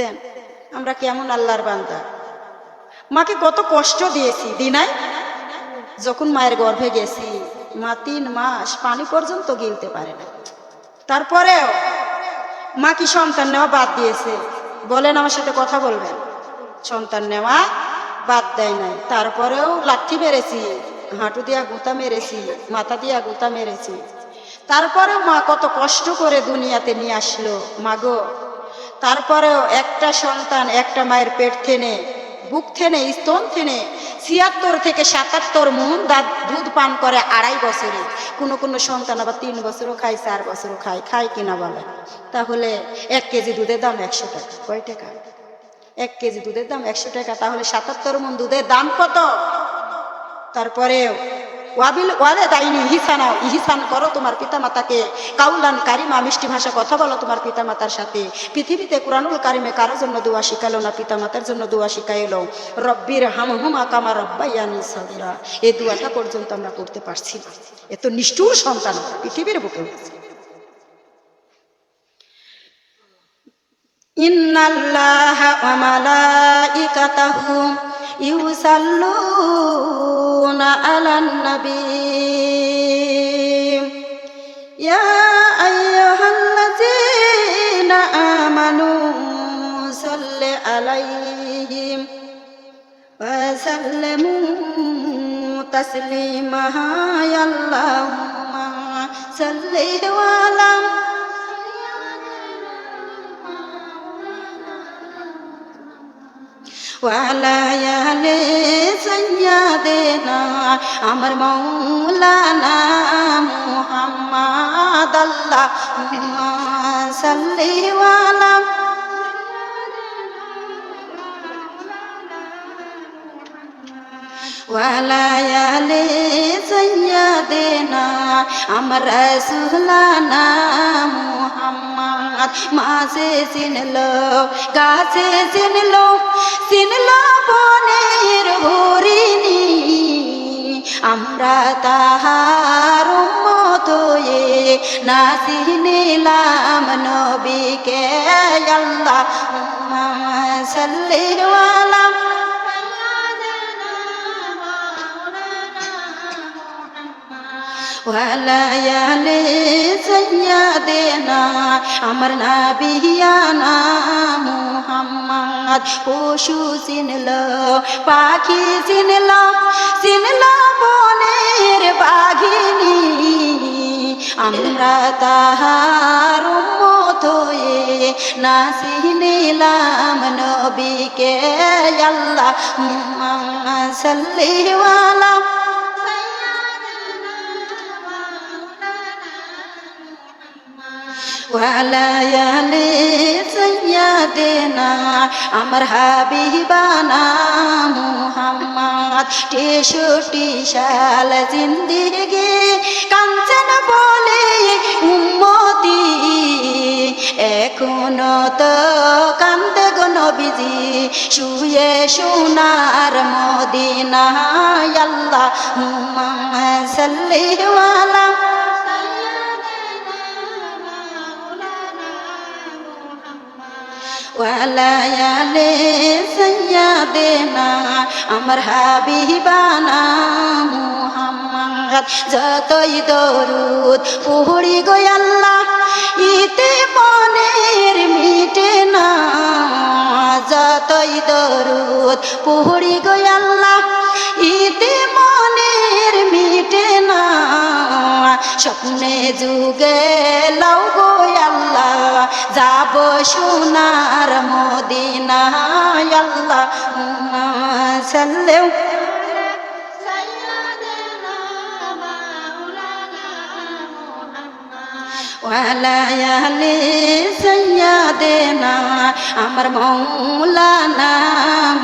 দেন, আমরা কেমন আল্লাহর বান্দা। মাকে কত কষ্ট দিয়েছি দিনাই যখন মায়ের গর্ভে গেছি, মা তিন মাস পানি পর্যন্ত গিলতে পারে না তারপরেও মা কি সন্তান নেওয়া বাদ দিয়েছে? বলেন আমার সাথে কথা বলবেন। সন্তান নেওয়া বাদ দেয় নাই। তারপরেও লাঠি মেরেছি, হাঁটু দিয়া গুঁতা মেরেছি, মাথা দিয়া গুঁতা মেরেছি। তারপরেও মা কত কষ্ট করে দুনিয়াতে নিয়ে আসলো। মাগো তারপরেও একটা সন্তান একটা মায়ের পেট থেনে, বুক থেনে, স্তন থেনে, ছিয়াত্তর থেকে সাতাত্তর মন দাঁত দুধ পান করে আড়াই বছরে। কোনো কোনো সন্তান আবার তিন বছরও খায়, চার বছরও খায় খায় কিনা বলে? তাহলে এক কেজি দুধের দাম একশো টাকা। কয় টাকা? এক কেজি দুধের দাম একশো টাকা, তাহলে সাতাত্তর মন দুধের দাম কত? তারপরে ওয়াবিল ওয়ালে দাইনি, ইহিসানা ইহিসান করো তোমার পিতামাতাকে। কাউলান কারিমা, মিষ্টি ভাষা কথা বলো তোমার পিতামাতার সাথে। পৃথিবীতে কোরআনুল কারিমে কারোর জন্য দোয়া শিখালো না, পিতামাতার জন্য দোয়া শিখাইলো। রব্বির হাম হুমা কামা রব্বাইয়ানি সাদিরা এই দোয়াটা পর্যন্ত আমরা করতে পারছি না। এত নিষ্ঠুর সন্তান পৃথিবীর বুকে ইন্নাল্লাহা ওয়া মালাইকাতাহু ইউসাল্লুনা আলান নবী। ইয়া আইয়ুহাল্লাযীনা আমানু সাল্লি আলাইহি ওয়া সাল্লিমু তাসলিমা। ইয়া আল্লাহুম্মা সাল্লি ওয়া ওয়ালায়ালে সৈয়াদেনা আমার মৌলানা মুহাম্মদ আল্লাহ সাল্লি ওয়ালাম ওয়ালায়ালে সৈয়াদেনা আমার রসুলানা মুহাম্মদ মাসে চিনলো গাছে চিনল চিনল বনের হরিণী। আমরা তাহার মতোয়ে হয়ে না চিনিলাম নবীকে আল্লাহ সাল্লি ওয়ালায়ালে সৈয়াদেনা আমার নাবিয়ানা মুহাম্মদ পশু চিনল পাখি চিনল চিনল বনের বাঘিনী আমরা তাহার উম্মত হয়ে না চিনিলাম নবীকে আল্লাহ সাল্লি ওয়ালায়ালে সৈয়াদেনা আমার হাবিবানা মুহাম্মদ তেষট্টি সাল জিন্দিগি, কাঞ্চন বলে উম্মতি, এখনও তো কান্দে গো নবীজি, শুয়ে সোনার মদিনা আল্লাহ সাল্লি ওয়ালা ওয়ালায়ালে সৈয়াদেনা আমার হাবিবানা মুহাম্মদ যতই দরুদ পুহরি গো আল্লাহ ইতে মনের মিটে না যতই দরুদ পুহরি গো আল্লাহ ইতে মনের মিটে না স্বপ্নে যুগে লও গো আল্লাহ, যাব সোনার মদিনা আল্লাহ সাল্লেও। ওয়ালায়ালে সৈয়াদেনা আমার মৌলানা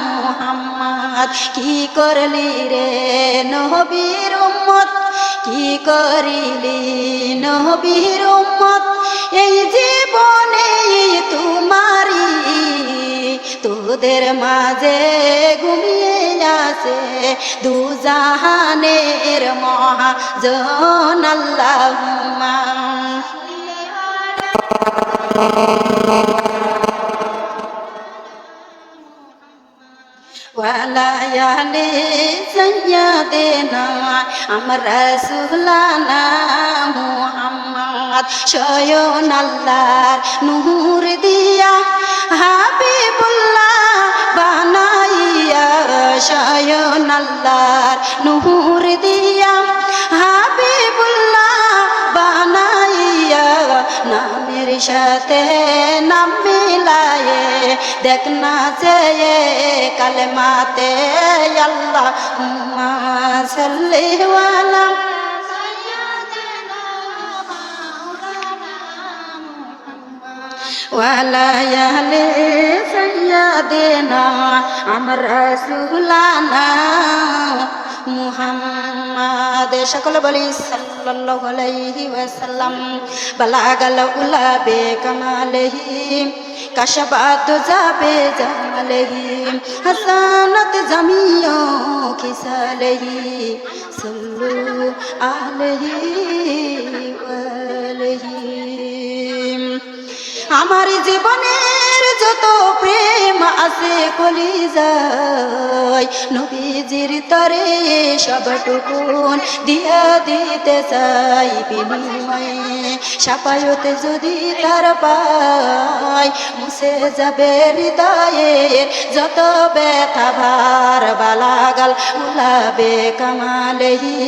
মুহাম্মদ, কি করলি রে নবীর উম্মত? কি করিলি নবীর উম্মত? এই জীবনে তোমারি তোদের মাঝে ঘুমিয়ে আছে দু জাহানের মহাজন আল্লাহ ওয়ালায়ালে সৈয়দেনা আমার রাসূলানা মুহাম্মদ শয়ন আল্লাহর নূর দিয়া হাবিবুল্লাহ বানাইয়া শয়ন আল্লাহর নূর দিয়া হাবিবুল্লাহ বানাইয়া নামের সাথে নাম মিলায়ে দেখ না চেয়ে কালেমাতে আল্লাহ সাল্লি ওয়ালায়ালে সৈয়দেনা আমার রাসূলানা মুহাম্মদ সকলে বলি সাল্লাল্লাহু আলাইহি ওয়াসাল্লাম বালাগাল উলা বে কামালহি কাশবাত যাবে জামালহি হাসানাত জামিও কিসালহি সাল্লু আলাইহি ওয়ালাইহি আমার জীবনের যত প্রেম আছে কলি যায়, নবীজির তরে সবটুকুন দিয়া দিতে চাই বিনিময়ে। সাপায়তে যদি তার পাই মুছে যাবে হৃদয়ের যত ব্যথা, ভার, বালাগাল, উলাবে কামালেহি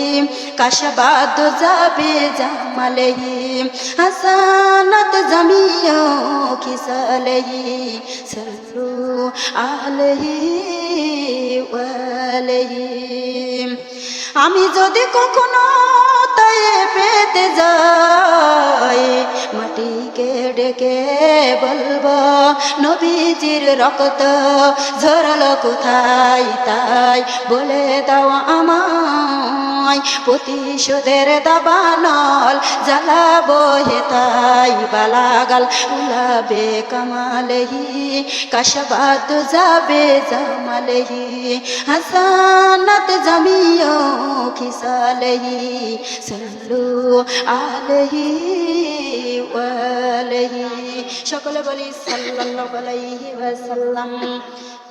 কাশবাদ যাবে জামালেহি হাসানাত জামিও কিসালেহি সল্লু আলহি ওয়ালেহি আমি যদি কখনো তাই পেতে যাই, মাটিকে ডেকে বলব, নবীজির রক্ত ঝরল কোথায় তাই বলে দাও আমায়। প্রতিশোধের দাবানল জ্বালাবো হে তাই বালাগাল, উলাবে কামালেহি, কাশবাদ যাবে জামালেহি, হাসানাত জামিও খিসালেহি, সল্লু আলহি ওয়ালহি সকলে বলি সাল্লাল্লাহু আলাইহি ওয়াসাল্লাম।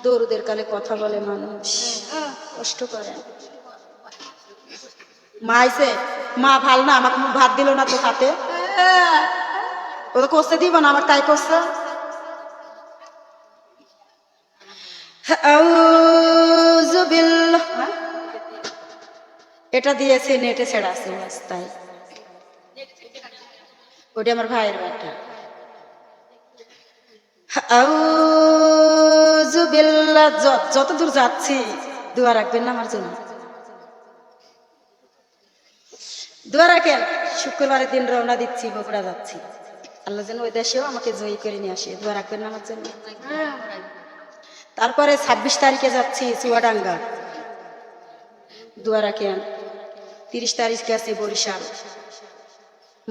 দরুদের কালে কথা বলে মানুষ, কষ্ট করে। মা আইছে মা ভালো না, আমাকে ভাত দিল না তো খাতে ও তো করতে দিব না, আমার তাই করছে। এটা দিয়েছে, নেটে ছেড়া আছে রাস্তায়। ওটা আমার ভাইয়ের বাটা যত দূর যাচ্ছি, দোয়া রাখবেন না আমার জন্য। দোয়া রাখেন। শুক্রবারের দিন রওনা দিচ্ছি, বগুড়া যাচ্ছি। আল্লাহ যেন ওই দেশেও আমাকে জয়ী করে নিয়ে আসে, দোয়া রাখবেন আমার জন্য। তারপরে ছাব্বিশ তারিখে যাচ্ছি চুয়াডাঙ্গা। দোয়া রাখেন। তিরিশ তারিখে আছে বরিশাল।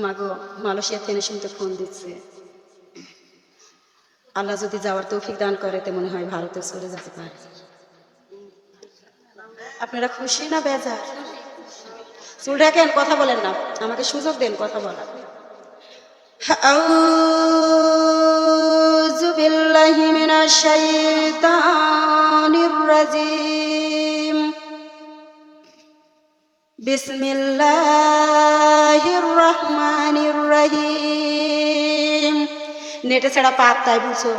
মাগো, মালয়েশিয়া থেকে শুনতে ফোন দিচ্ছে। আল্লাহ যদি যাওয়ার তৌফিক দান করে, তো মনে হয় ভারতে চলে যেতে পারে। আপনারা খুশি না বেজার? চুল রাখেন কথা বলেন না আমাকে সুযোগ দেন কথা বলার أعوذ بالله من الشيطان الرجيم بسم الله الرحمن الرحيم নেটে ছাড়া পাপ তাই বুঝছো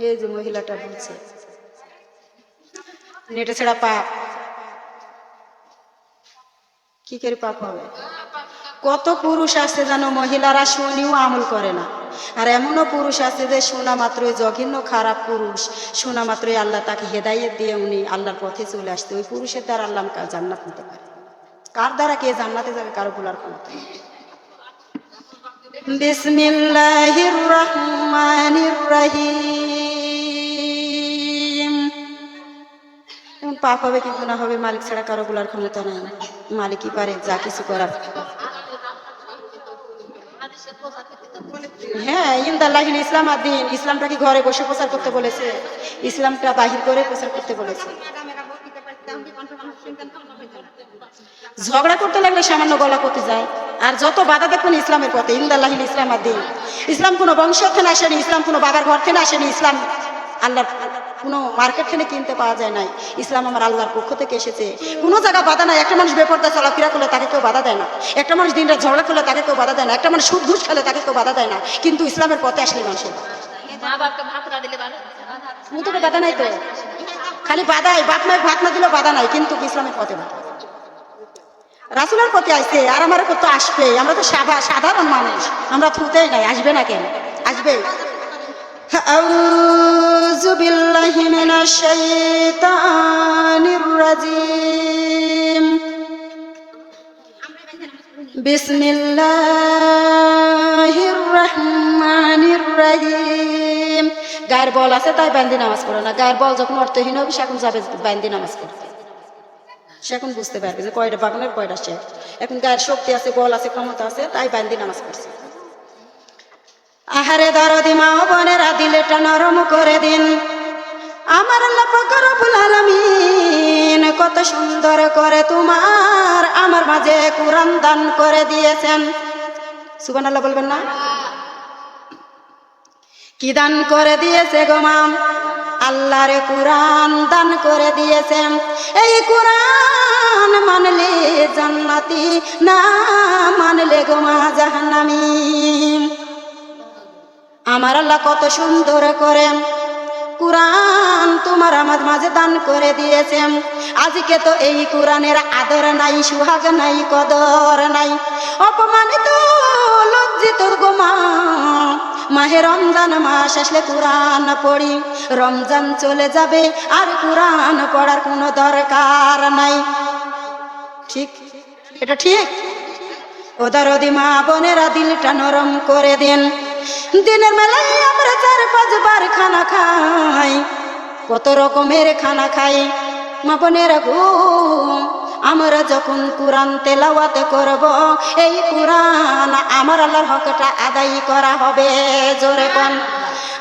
এই যে মহিলাটা বলছে নেটে ছাড়া পাপ কি করে পাপ হবে? কত পুরুষ আছে জানো, মহিলারা শুনিও আমল করে না। আর এমনও পুরুষ আছে যে শোনা মাত্রই জঘন্য খারাপ পুরুষ, শোনা মাত্রই আল্লাহ তাকে হেদায়েত দিয়ে উনি আল্লাহর পথে চলে আসতে। ওই পুরুষের দ্বারা আল্লাহ জান্নাত নিতে পারে কার দ্বারা কে জান্নাতে যাবে, কারও বলার ক্ষমতা নেই। বিসমিল্লাহির রহমানির রহিম। পাপ হবে কি গুনাহ হবে, মালিক ছাড়া কারও বলার ক্ষমতা নাই। মালিকই পারে, যা কিছু করার। হ্যাঁ ইন্দাল্লাহিন ইসলাম ইসলামটা কি ঘরে বসে প্রচার করতে বলেছে? ইসলামটা বাহির করে প্রচার করতে বলেছে। ঝগড়া করতে লাগলে সামান্য গলা করতে যায়। আর যত বাধা দেখবেন ইসলামের পথে ইন্দাল্লাহিন ইসলাম আর দিন। ইসলাম কোনো বংশ থেকে আসেনি, ইসলাম কোনো বাবার ঘর থেকে আসেনি, ইসলাম আল্লাহর কোনো মার্কেট থেকে কিনতে পাওয়া যায় নাই। ইসলাম আমার আল্লাহর পক্ষ থেকে এসেছে। কোনো জায়গা বাধা নাই। একটা মানুষ বেপরদা চলাফেরা করলে তাকে কেউ বাধা দেয় না। একটা মানুষ দিনটা ঝগড়া করলে তাকে কেউ বাধা দেয় না। একটা মানুষ সুদ ঘুষ খেলে তাকে কেউ বাধা দেয় না। কিন্তু ইসলামের পথে আসলে মানুষের। মুতকে বাধা নাই তো। খালি বাধাই। বাপ নাই ভাত না দিলেও বাধা নাই। কিন্তু ইসলামের পথে বাধা। রাসুলের পথে আসছে আর আমার তো আসবে আমরা তো সাধা- সাধারণ মানুষ। আমরা থুতেই নাই। আসবে না কেন? আসবে। أعوذ بالله من الشيطان الرجيم بسم الله الرحمن الرحيم গায়ের বল আছে তাই বান্দি নামাজ পড়ে না গায়ের বল যখন অর্থহীন হবে সে এখন যাবে বান্দি নামাজ পড়তে সে এখন বুঝতে পারবে যে কয়টা বাগানের কয়টা সে এখন গায়ের শক্তি আছে বল আছে ক্ষমতা আছে তাই বান্দি নামাজ পড়ছে আহারে দরদি মা বোনেরা দিলেটা নরম করে দিন। আমার রব্বুল আলামিন কত সুন্দর করে তোমার আমার মাঝে কোরআন দান করে দিয়েছেন। সুবহানাল্লাহ বলবেন না? কি দান করে দিয়েছে গো মাম আল্লাহরে কোরআন দান করে দিয়েছেন। এই কোরআন মানলে জান্নাতি না মানলে গো মা জাহান্নামী। আমার আল্লাহ কত সুন্দর করেন। কোরআন তোমার আমার মাঝে দান করে দিয়েছেন। আজকে তো এই কোরআনের আদর নাই, সুহাগ নাই, কদর নাই। অপমানিত, লজ্জিত গোমা। মাহে রমজান মাস আসলে কোরআন পড়ি। রমজান চলে যাবে, আর কোরআন পড়ার কোনো দরকার নাই। ঠিক? এটা ঠিক? ওদারদি মা বোনেরা দিলটা নরম করে দেন। দিনের মেলায় আমরা চার, পাঁচবার খানা খাই। কত রকমের খানা খাই, মা বোনেরা গো আমরা যখন কোরআন তেলাওয়াতে করব, এই কোরআন আমার আল্লাহর হকটা আদায় করা হবে, জোরে কোন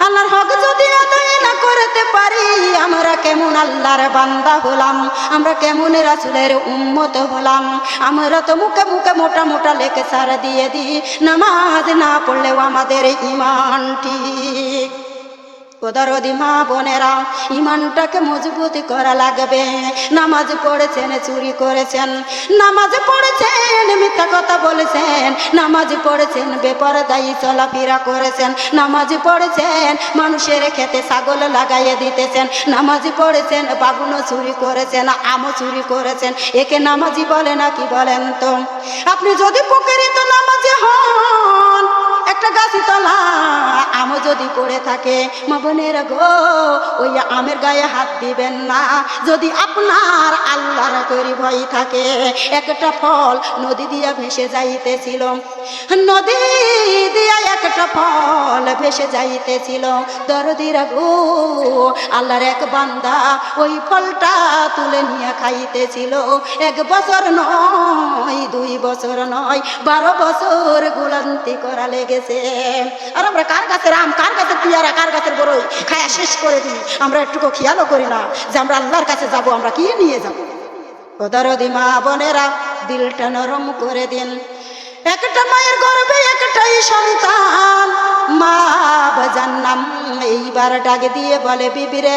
আল্লাহর হক যদি আদায় না করতে পারি, আমরা কেমন আল্লাহর বান্দা হলাম? আমরা কেমন রাসুলের উন্মত হলাম? আমরা তো মুখে মুখে মোটা মোটা লেখে সারা দিয়ে দিই, নামাজ না পড়লেও আমাদের ইমান ঠিক। ওদারদি মা বোনেরা, ইমানটাকে মজবুত করা লাগবে। নামাজ পড়েছেন, চুরি করেছেন। নামাজ পড়েছেন, মিথ্যা কথা বলেছেন। নামাজ পড়েছেন, বেপরদায়ী চলাফেরা করেছেন। নামাজ পড়েছেন, মানুষের খেতে ছাগল লাগাইয়ে দিতেছেন। নামাজ পড়েছেন বাগুনো চুরি করেছেন, আমও চুরি করেছেন। একে নামাজি বলে না কি বলেন তো? আপনি যদি প্রকৃত নামাজি হন যদি পড়ে থাকে, মা বোনের গো, ওই আমের গায়ে হাত দিবেন না। যদি আপনার আল্লাহর তৈরি ভয় থাকে, একটা ফল নদী দিয়া ভেসে যাইতেছিল। নদী দিয়া একটা ফল ভেসে যাইতেছিল। দরদিরা গো আল্লাহর এক বান্দা ওই ফলটা তুলে নিয়ে খাইতেছিল। এক বছর নয়, দুই বছর নয়, বারো বছর গুলান্তি করা লেগেছে। আর আমরা কার গাছের আম কার কাছে পিয়ারা, কার কাছে বড়ই খায়া শেষ করে দিই আমরা একটুকু খেয়ালও করি না যে আমরা আল্লাহর কাছে যাব, আমরা কি নিয়ে যাব? ওদারদি মা বোনেরা, দিলটা নরম করে দিন। একটা মায়ের গর্বে একটাই সন্তান। মা বাজার নাম এইবার ডাক দিয়ে বলে বিবিরে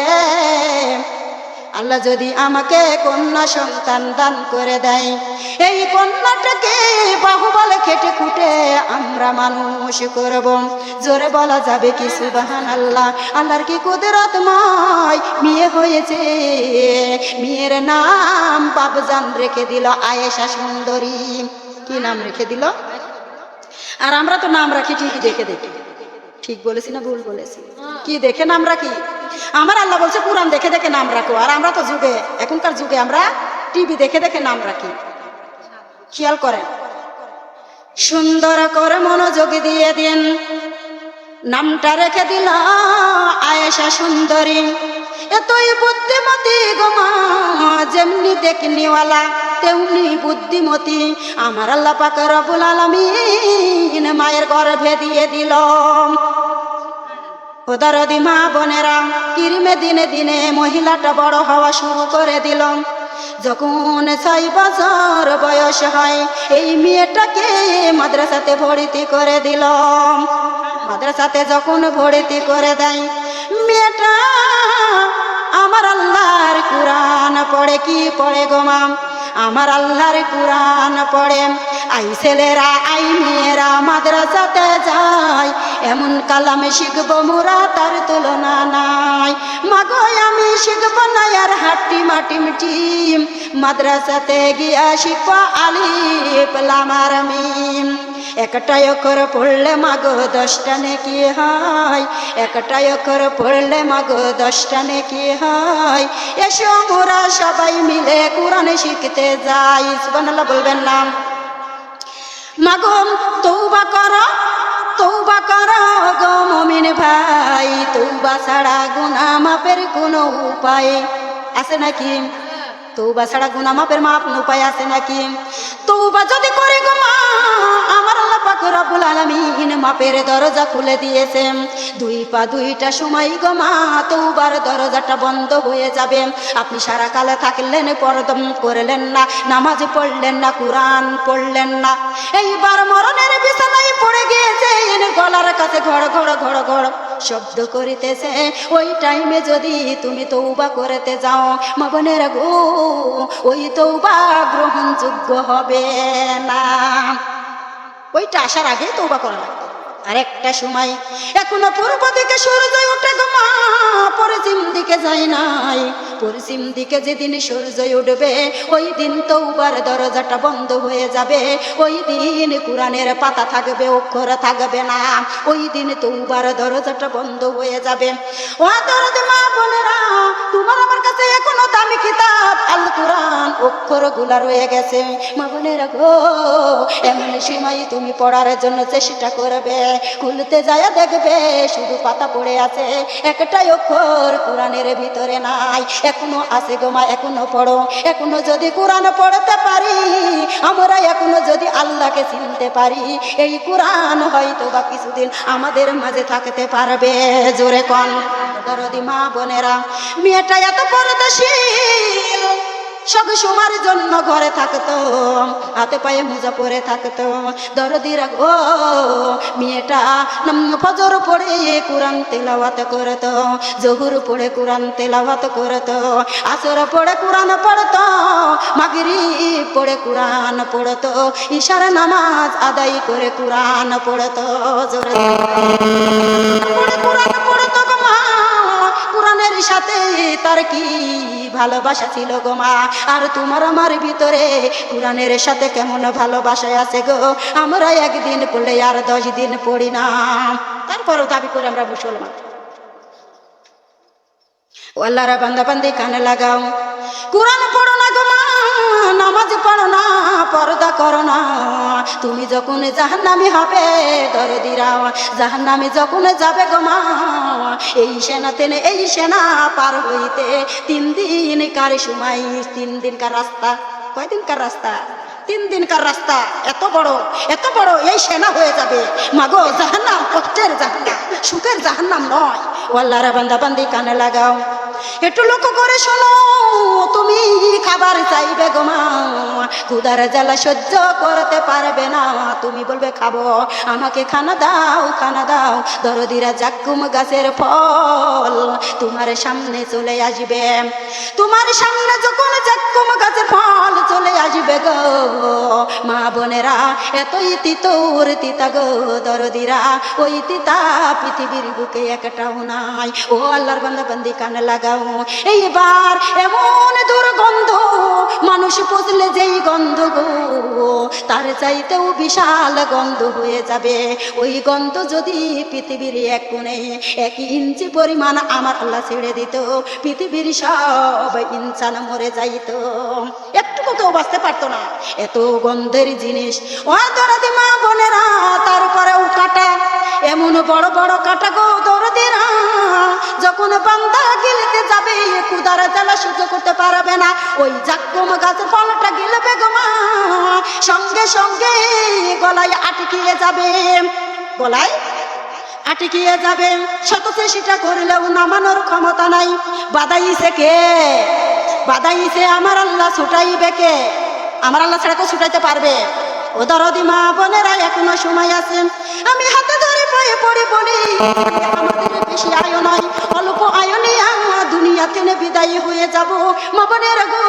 আল্লাহ যদি আমাকে কন্যা সন্তান দান করে দেয়, এই কন্যাটাকে বাহুবলে খেটে খুটে আমরা মানুষ করব। জোরে বলা যাবে কি সুবাহান আল্লাহ আল্লাহর কি কুদরত কুদরতময় মেয়ে হয়েছে। মেয়ের নাম বাবজান রেখে দিল আয়েশা সুন্দরী। কি নাম রেখে দিল? আর আমরা তো নাম রাখি ঠিকই দেখে দেখে। ঠিক বলেছি না ভুল বলেছি? কি, দেখে নাম রাখি? আমার আল্লাহ বলছে, কোরআন দেখে দেখে নাম রাখো। আর আমরা তো যুগে, এখনকার যুগে আমরা টিভি দেখে দেখে নাম রাখি। খেয়াল করেন। সুন্দর করে মনোযোগ দিয়ে দিন। নামটা রেখে দিল আয়েশা সুন্দরী। এতই বুদ্ধিমতী গোমা যেমনি দেখনিওয়ালা, তেমনি বুদ্ধিমতী। আমার আল্লাহ পাক রবুল আলমিন মায়ের গর্ভে দিয়ে দিল। ওদারদি মা বোনেরা, কিরিমে দিনে দিনে মহিলাটা বড় হওয়া শুরু করে দিল। যখন ছয় বছর বয়স হয়, এই মেয়েটাকে মাদ্রাসাতে ভর্তি করে দিল। মাদ্রাসাতে যখন ভর্তি করে দেয়, মেয়েটা আল্লাহর কোরআন পড়ে কি পড়ে গোমাম আমার আল্লাহর কোরআন পড়ে আই ছেলেরা, আই মেয়েরা মাদ্রাসাতে যায়। এমন কালামে শিখব মোরা, তার তুলনা নাই। মাগো, আমি শিখব না আর হাট্টি মাটি মিটিম। মাদ্রাসাতে গিয়া শিখব আলিফ লামার মিম। একটা অক্ষর পড়লে মাগো, দশটা নাকি হয়। একটা অক্ষর পড়লে মাগো, দশটা নাকি হয়। এসো মোরা সবাই মিলে কোরআন শিখতে যাই। সুবহানাল্লাহ বলবেন না। মাগো তৌবা করো। তৌবা করো গো মমিন ভাই তৌবা ছাড়া গুনা মাপের কোনো উপায় আছে নাকি? তৌবা ছাড়া গুনা মাপের মাপ উপায় আছে নাকি? তৌবা যদি করে গো মা, আমার রব্বুল আলামিন মাপের দরজা খুলে দিয়েছে। দুই পা দুইটা সময় গো মা, তৌবার দরজাটা বন্ধ হয়ে যাবে। আপনি সারা কালে থাকলেন, পরদম করলেন না, নামাজ পড়লেন না, কোরআন পড়লেন না। এইবার মরণের বিছানায় পড়ে গিয়েছে গলার কাছে ঘড় ঘড় ঘড় ঘড় শব্দ করিতেছে। ওই টাইমে যদি তুমি তৌবা করতে যাও, মা বোনেরা গো ওই তৌবা গ্রহণযোগ্য হবে না। ওইটা আসার আগেই তৌবা করা লাগবে। আর একটা সময়। এখনও পূর্ব দিকে সূর্য উঠে গো মা, পশ্চিম দিকে যায় নাই। পশ্চিম দিকে যেদিন সূর্য উঠবে, ওই দিন তৌবার দরজাটা বন্ধ হয়ে যাবে। ওই দিন কোরআনের পাতা থাকবে, অক্ষর থাকবে না। ওই দিন তৌবার দরজাটা বন্ধ হয়ে যাবে। ও দরদ মা বোনেরা, তোমার আমার কাছে এখনও দামি কিতাব আল কোরআন অক্ষরগুলা রয়ে গেছে। মা বোনেরা গো, এমন সময় তুমি পড়ার জন্য চেষ্টা করবে। খুলতে যায় দেখবে, শুধু পাতা পড়ে আছে। একটাই অক্ষর কোরআনের ভিতরে নাই। এখনও আছে গো মা, এখনও পড়ো। এখনও যদি কোরআন পড়তে পারি, আমরা এখনও যদি আল্লাহকে চিনতে পারি, এই কোরআন হয়তো বা কিছুদিন আমাদের মাঝে থাকতে পারবে। জোরে কন। দরদি মা বোনেরা, মেয়েটা এত পরদাশীল। সব সময়ের জন্য ঘরে থাকতো হাতে পায়ে মোজা পরে থাকতো দরদিরা গো মেয়েটা ফজর পড়ে কোরআন তেলাওয়াত করতো, জহুর পড়ে কোরআন তেলাওয়াত করতো, আসর পড়ে কোরআন পড়ত মাগরি পড়ে কোরআন পড়তো, ঈশার নামাজ আদায় করে কোরআন পড়ত, জোরে কোরআন সাথে তার কি ভালোবাসা ছিল গো মা? আর তোমার আমার ভিতরে কোরআনের সাথে কেমন ভালোবাসা আছে গো? আমরা একদিন পড়লে আর দশ দিন পড়ি না। তারপর দাবি করে আমরা মুসলমান। ও আল্লাহরা বান্দা বান্দি কানে লাগাও। কোরআন পড়ো না গো মা। তুমি যখন জাহান্নামি হবে ধরে দরদিরা জাহান্নামে যখন যাবে গো মা, এই সেনা তেনে এই সেনা পার হইতে তিন দিন কার সময়, তিন দিন কার রাস্তা কয়দিন কার রাস্তা? তিন দিনকার রাস্তা? এত বড় এত বড় এই সেনা হয়ে যাবে। মাগো, জাহান্নাম কষ্টের জাহান্নাম, সুখের জাহান্নাম নয়। ও আল্লাহরা বান্দা বান্দি কানে লাগাও। একটু লক্ষ্য করে শোনো, তুমি খাবার চাইবে গো মা। ক্ষুদার জ্বালা সহ্য করতে পারবে না। তুমি বলবে, খাব, আমাকে খানা দাও খানা দাও। দরদিরা জাক্কুম গাছের ফল তোমার সামনে চলে আসবে। তোমার সামনে যখন জাক্কুম গাছের ফল চলে আসবে গো, মা বোনেরা, এতই তিতোর তিতা গো। দরদিরা, ওই তিতা পৃথিবীর বুকে একটাও নাই। ও আল্লাহর বান্দা বান্দি কানে লাগাও। এইবার এমন দুর্গন্ধ, মানুষ পুষলে যেই গন্ধ গো। তার চাইতেও বিশাল গন্ধ হয়ে যাবে। ওই গন্ধ যদি পৃথিবীর এক কোণে এক ইঞ্চি পরিমাণ আমার আল্লাহ ছেড়ে দিত, পৃথিবীর সব ইনসান মরে যাইত। কেউ বাঁচতে পারতো না। এত গন্ধের জিনিস। ও মা বোনেরা তারপরেও কাটা। এমন বড় বড় কাটা গো দরদিরা। যখন বান্দা গিলতে যাবে, কুদার জ্বালা সহ্য করতে পারবে না। ওই জাক্কম গাছের ফলটা গিলবে গো মা। সঙ্গে সঙ্গে গলায় আটকিয়ে যাবে। গলায় আটকিয়ে যাবে। শত চেষ্টা করলেও নামানোর ক্ষমতা নাই। বাদাইছে কে? বাদাইছে আমার আল্লাহ, ছুটাইবে কে? আমার আল্লাহ ছাড়া তো ছুটাইতে পারবে। ও দরদি মা বোনেরা, এখনও সময় আছে। আমি হাতে ধরে পায়ে পড়ে বলি, আমাদের বেশি আয় নয়, অল্প আয়নে আমার দুনিয়া থেকে বিদায়ী হয়ে যাব। মা বোনের গো,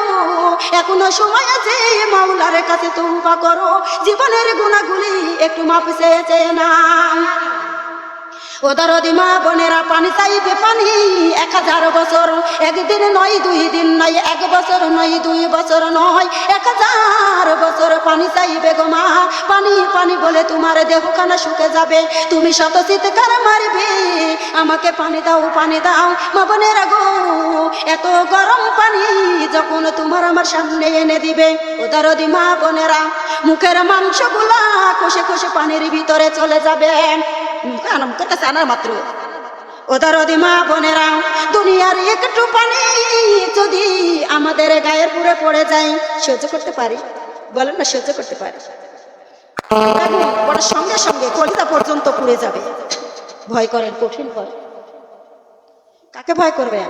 এখনও সময় আছে, মাওলার কাছে তৌবা করো। জীবনের গুণাগুলি একটু মাপ চেয়েছে না ওদার মা বোনেরা পানি চাইবে পানি। এক হাজার বছর, একদিন নয়, দুই দিন নয়, এক বছর নয়, দুই বছর নয়, এক হাজার বছর পানি চাইবে গো মা। পানি পানি বলে তোমার দেহখানা শুকে যাবে। তুমি শত চিৎকার মারবে। আমাকে পানি দাও পানি দাও, মা বোনেরা গো। এত গরম পানি যখন তোমার আমার সামনে এনে দিবে ওদার মা বোনেরা, মুখের মাংসগুলা খসে খসে পানির ভিতরে চলে যাবে। আনাম করতেছে আনার মাত্র। ওদার মা বোনেরা, দুনিয়ার একটু পানি যদি আমাদের গায়ের পুরে পড়ে সহ্য করতে পারি? বলেন না, সহ্য করতে পারি। সঙ্গে সঙ্গে কলিতা পর্যন্ত পুড়ে যাবে। ভয় করেন, কঠিন ভয়। কাকে ভয় করবেন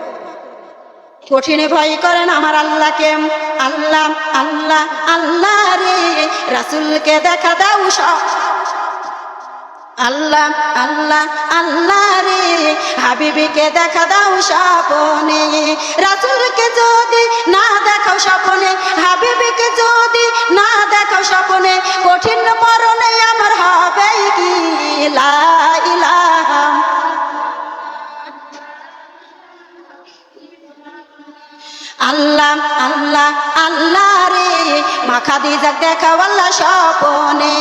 কঠিনে ভয় করেন আমার আল্লাহকে। আল্লাহ আল্লাহ আল্লাহ রে, রাসুলকে দেখা দাও সব। আল্লাহ আল্লাহ আল্লাহ রে। হাবিবিকে দেখা দাও স্বপনে। রাসুলকে যদি না দেখাও স্বপনে, হাবিবিকে যদি না দেখাও স্বপনে, কঠিন মরণে আমার হবে কি? আল্লাহ আল্লাহ আল্লাহ মাখা দিয়ে যাক আল্লাহ স্বপনে।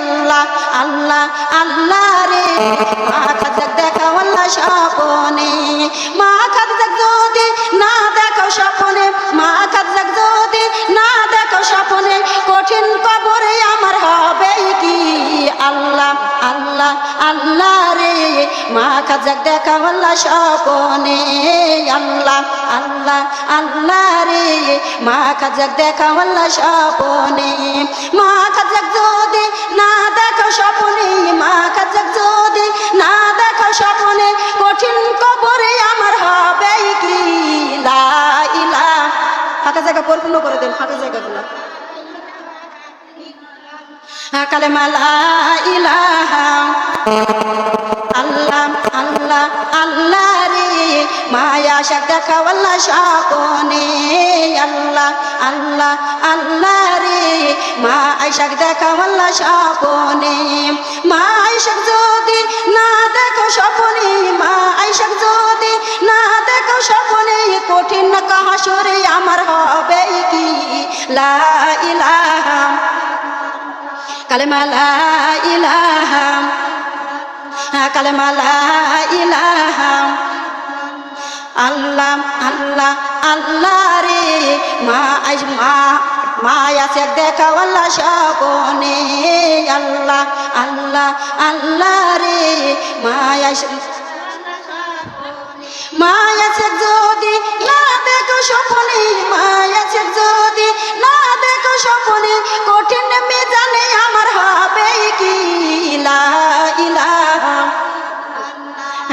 আল্লাহ আল্লাহ আল্লাহ রে। মাখা যাক দেখা আল্লাহ স্বপনে। যাক যদি না দেখো স্বপনে। মাখা যাক যদি না দেখো স্বপনে। কঠিন কবরে আমার হবে কি? আল্লাহ আল্লাহ আল্লাহ মা খাজাক দেখা আল্লাহ স্বপনে। আল্লাহ আল্লাহ আল্লাহ রে। মা খাজাক দেখা আল্লাহ স্বপনে। মা খাজাক যদি না দেখো স্বপনে, মা খাজাক যদি না দেখো স্বপনে, কঠিন কবরে আমার হবে কি? লা ইলা ফাঁকা জায়গা পরিপূর্ণ করে দেন, ফাঁকা জায়গাগুলো কালে মালা ইলাহা। মায়া শাক দেখা আল্লাহ স্বপনে। আল্লাহ আল্লাহ আল্লাহ রে। মা আইসাক দেখা আল্লাহ স্বপনে। মা আইসাক যদি না দেখো স্বপনে, মা আইসাক যদি না দেখো স্বপনে, কঠিন কাহাসরে আমার হবে কি? লা ইলাহা, কালেমা লা ইলাহা কালেমা লা ইলাহা। আল্লাহ আল্লাহ আল্লাহ রে। মা আইস, মা মায়া আছে, দেখা আল্লাহ স্বপনে আল্লাহ আল্লাহ আল্লাহ রে। মা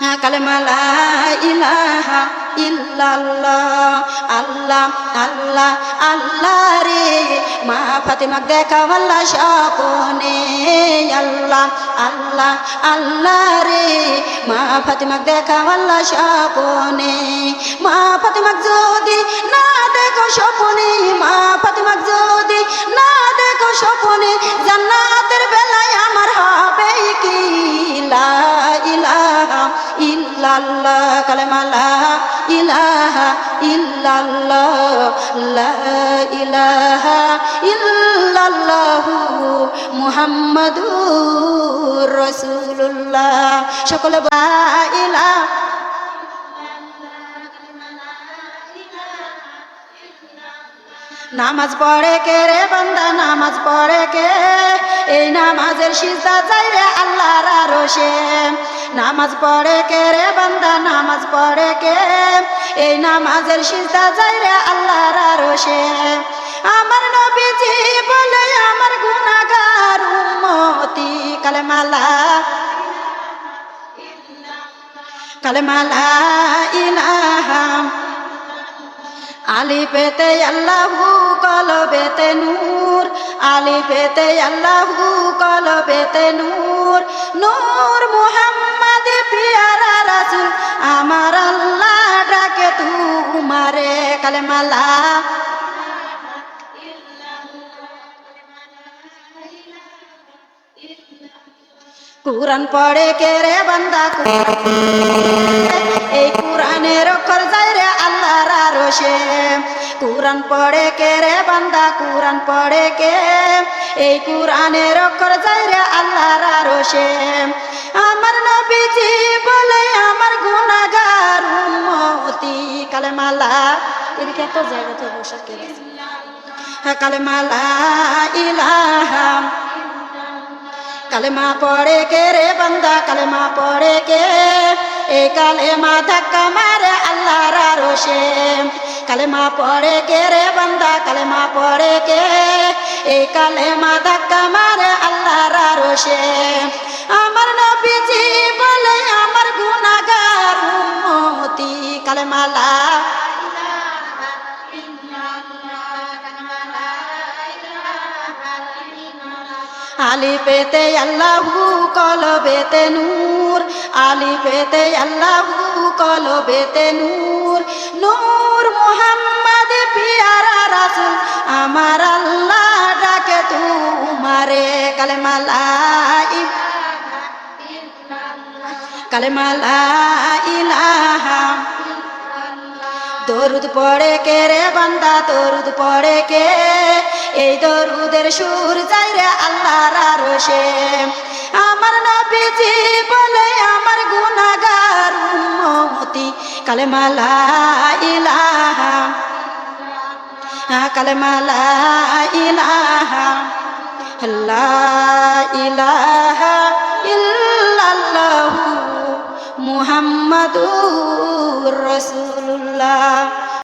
কালেমা লা ইলাহা ইল্লাল্লাহ আল্লাহ আল্লাহ আল্লাহ রে মা ফাতেমাক দেখা আল্লাহ স্বপনে আল্লাহ আল্লাহ আল্লাহ রে। মা ফাতেমাক দেখা আল্লাহ স্বপনে মা ফাতেমাক যদি না দেখো স্বপনে। মা ফাতেমাক যদি না দেখো স্বপনে, জান্নাতের বেলায় আমার হবে কি? লা ইলাহা ইল্লাল্লাহ, কালেমা ইলাহা ইল্লাল্লাহ, লা ইলাহা মুহাম্মাদুর রাসূলুল্লাহ। সকলে নামাজ পড়ে কে রে বান্দা, নামাজ পড়ে কে? এই নামাজের সিজদা যাই রে আল্লাহর আরশে। নামাজ পড়ে কে রে বান্দা, নামাজ পড়ে কে? এই নামাজের সিজদা যাই রে আল্লাহর আরশে। আমার নবীজি বলে আমার গুনাহগার উম্মতি, কালেমালা কালেমালা ইলাহা। আলি পেতে আল্লাহু কলবেতে নূর, আলি পেতে আল্লাহু কলবেতে নূর। নূর মুহাম্মদ পিয়ারা রাসূল, আমার আল্লাহ ডাকে তুমারে কালেমালা। কুরআন পড়ে কে রে বান্দা এই কুরআনের অক্ষর যায় রে আল্লাহর আরশে। কুরআন পড়ে কে রে বান্দা কুরআন পড়ে কে? এই কুরআনের অক্ষর যায় রে আল্লাহর আরশে। আমার নবীজি বলে আমার গুনাহগার উম্মতি। কালেমালা, এদিকে এত জায়গা তো বসে? কে কালেমালা ইলাহা কালেমা পড়ে কে রে বান্দা? কালেমা পড়ে কে? এ কালেমা ধাক্কা মারে আল্লাহর রোশে কালেমা পড়ে কে রে বান্দা? কালেমা পড়ে কে? এই কালেমা ধাক্কা মারে আল্লাহর রোশে আমার নবীজি বলে, আমার গুনাহগার উম্মতি কালেমালা আলি পেতে আল্লাহু কলবেতে নূর, আলি পেতে আল্লাহু কলবেতে নূর। নূর মুহাম্মদ পিয়ারা রাসূল, আমার আল্লাহ ডাকে তুমারে কালেমালা কালেমালা ইলাহা দরুদ পড়ে কে রে বান্দা, দরুদ পড়ে কে? এই দরুদের সুর যাই রে আল্লাহর আরশে। আমার নবীজি বলে, আমার গুনাহগার উম্মতি, কালেমা লা ইলাহা কালেমা লা ইলাহা লা ইলাহা ইল্লাল্লাহু মুহাম্মাদুর রাসূলুল্লাহ।